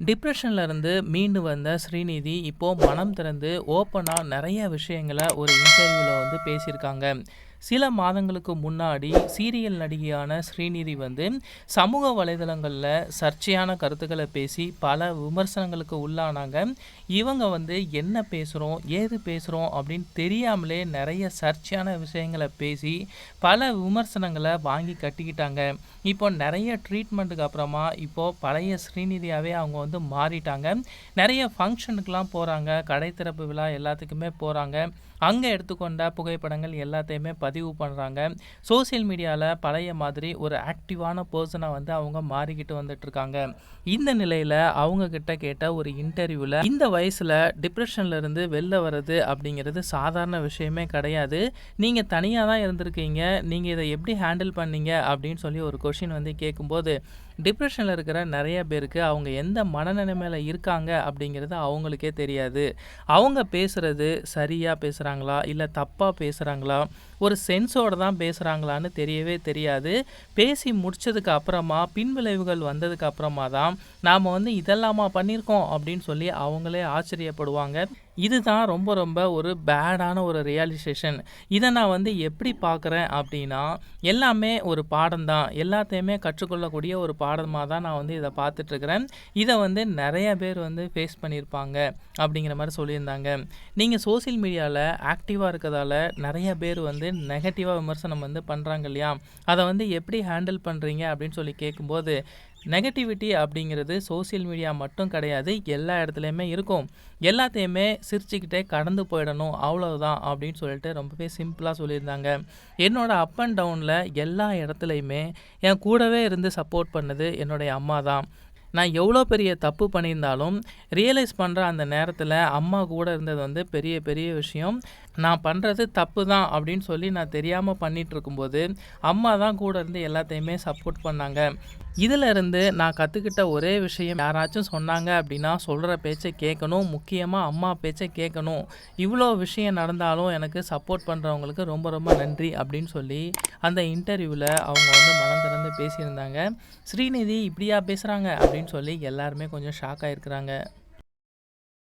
டிப்ரெஷன்ல இருந்து மீண்டு வந்த ஸ்ரீநிதி இப்போது மனம் திறந்து ஓப்பனாக நிறைய விஷயங்கள ஒரு இன்டர்வியூவில் வந்து பேசியிருக்காங்க. சில மாதங்களுக்கு முன்னாடி சீரியல் நடிகையான ஸ்ரீநிதி வந்து சமூக வலைதளங்களில் சர்ச்சையான கருத்துக்களை பேசி பல விமர்சனங்களுக்கு உள்ளானாங்க. இவங்க வந்து என்ன பேசுகிறோம் ஏது பேசுகிறோம் அப்படின்னு தெரியாமலே நிறைய சர்ச்சையான விஷயங்களை பேசி பல விமர்சனங்களை வாங்கி கட்டிக்கிட்டாங்க. இப்போ நிறைய ட்ரீட்மெண்ட்டுக்கு அப்புறமா இப்போ பழைய ஸ்ரீநிதியாகவே அவங்க வந்து மாறிட்டாங்க. நிறைய ஃபங்க்ஷனுக்கெலாம் போகிறாங்க கடை திறப்பு விழா எல்லாத்துக்குமே போகிறாங்க அங்கே எடுத்துக்கொண்ட புகைப்படங்கள் எல்லாத்தையுமே பதிவு பண்ணுறாங்க சோசியல் மீடியாவில் பழைய மாதிரி ஒரு ஆக்டிவான பர்சனாக வந்து அவங்க மாறிக்கிட்டு வந்துட்டுருக்காங்க. இந்த நிலையில் அவங்கக்கிட்ட கேட்ட ஒரு இன்டர்வியூவில் இந்த வயசில் டிப்ரெஷன்லேருந்து வெளில வர்றது அப்படிங்கிறது சாதாரண விஷயமே கிடையாது. நீங்கள் தனியாக தான் இருந்திருக்கீங்க. நீங்கள் இதை எப்படி ஹேண்டில் பண்ணீங்க அப்படின்னு சொல்லி ஒரு கொஷின் வந்து கேட்கும்போது, டிப்ரெஷனில் இருக்கிற நிறைய பேருக்கு அவங்க எந்த மனநிலைமையில் இருக்காங்க அப்படிங்கிறது அவங்களுக்கே தெரியாது. அவங்க பேசுகிறது சரியாக பேசுகிறாங்களா இல்லை தப்பாக பேசுகிறாங்களா ஒரு சென்ஸோட தான் பேசுகிறாங்களான்னு தெரியவே தெரியாது. பேசி முடித்ததுக்கு அப்புறமா பின்விளைவுகள் வந்ததுக்கு அப்புறமா தான் நாம் வந்து இதெல்லாமா பண்ணியிருக்கோம் அப்படின்னு சொல்லி அவங்களே ஆச்சரியப்படுவாங்க. இதுதான் ரொம்ப ரொம்ப ஒரு பேடான ஒரு ரியலைசேஷன். இதை நான் வந்து எப்படி பார்க்குறேன் அப்படின்னா, எல்லாமே ஒரு பாடம் தான். எல்லாத்தையுமே கற்றுக்கொள்ளக்கூடிய ஒரு பாடமாக தான் நான் வந்து இதை பார்த்துட்ருக்குறேன் இதை வந்து நிறைய பேர் வந்து ஃபேஸ் பண்ணியிருப்பாங்க அப்படிங்கிற மாதிரி சொல்லியிருந்தாங்க. நீங்கள் சோசியல் மீடியாவில் ஆக்டிவாக இருக்கிறதால நிறைய பேர் வந்து நெகட்டிவாக விமர்சனம் வந்து பண்ணுறாங்க இல்லையா? அதை வந்து எப்படி ஹேண்டில் பண்ணுறீங்க அப்படின்னு சொல்லி கேட்கும்போது, நெகட்டிவிட்டி அப்படிங்கிறது சோசியல் மீடியா மட்டும் கிடையாது. எல்லா இடத்துலையுமே இருக்கும். எல்லாத்தையுமே சிரிச்சுக்கிட்டே கடந்து போயிடணும் அவ்வளோதான் அப்படின்னு சொல்லிட்டு ரொம்பவே சிம்பிளாக சொல்லியிருந்தாங்க. என்னோட அப் அண்ட் டவுனில் எல்லா இடத்துலையுமே என் கூடவே இருந்து சப்போர்ட் பண்ணது என்னுடைய அம்மா தான். நான் எவ்வளோ பெரிய தப்பு பண்ணியிருந்தாலும் ரியலைஸ் பண்ணுற அந்த நேரத்தில் அம்மா கூட இருந்தது வந்து பெரிய பெரிய விஷயம். நான் பண்ணுறது தப்பு தான் அப்படின்னு சொல்லி நான் தெரியாமல் பண்ணிகிட்ருக்கும்போது அம்மா தான் கூட இருந்து எல்லாத்தையுமே சப்போர்ட் பண்ணாங்க. இதுல இருந்து நான் கற்றுக்கிட்ட ஒரே விஷயம் யாராச்சும் சொன்னாங்க அப்படின்னா சொல்கிற பேச்சை கேட்கணும். முக்கியமாக அம்மா பேச்சை கேட்கணும். இவ்வளோ விஷயம் நடந்தாலும் எனக்கு சப்போர்ட் பண்ணுறவங்களுக்கு ரொம்ப ரொம்ப நன்றி அப்படின்னு சொல்லி அந்த இன்டர்வியூவில் அவங்க வந்து மனம் திறந்து பேசியிருந்தாங்க. ஸ்ரீநிதி இப்படியா பேசுகிறாங்க அப்படின்னு சொல்லி எல்லாருமே கொஞ்சம் ஷாக் ஆகிருக்கிறாங்க